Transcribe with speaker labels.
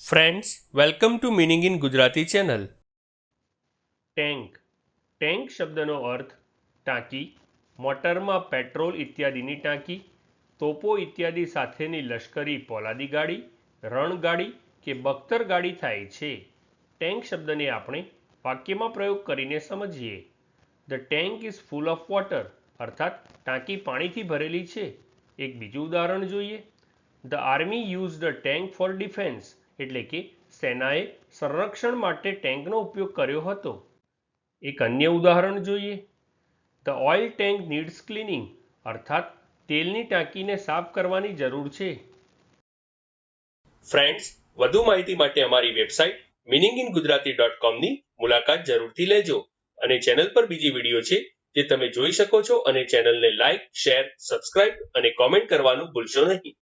Speaker 1: Friends welcome to meaning in Gujarati channel tank tank શબ્દનો અર્થ ટાંકી, મોટરમાં પેટ્રોલ ઇત્યાદિની ટાંકી, તોપો ઇત્યાદિ સાથેની લશ્કરી પોલાદી ગાડી, રણગાડી કે બખ્તર ગાડી થાય છે. ટેન્ક શબ્દને આપણે વાક્યમાં પ્રયોગ કરીને સમજીએ. The tank is full of water અર્થાત ટાંકી પાણીથી ભરેલી છે. એક બીજું ઉદાહરણ જોઈએ. The army use the tank for defence એટલે કે સેનાએ સંરક્ષણ માટે ટેન્કનો ઉપયોગ કર્યો હતો. એક અન્ય ઉદાહરણ જોઈએ. The oil tank needs cleaning, અર્થાત તેલની ટાંકીને સાફ કરવાની જરૂર છે. ફ્રેન્ડ્સ, વધુ માહિતી માટે અમારી website meaning in Gujarati dot કોમની મુલાકાત જરૂરથી લેજો અને ચેનલ પર બીજી વીડિયો છે જે તમે જોઈ શકો છો અને ચેનલને લાઇક, શેર, સબસ્ક્રાઇબ અને કોમેન્ટ કરવાનું ભૂલશો નહીં.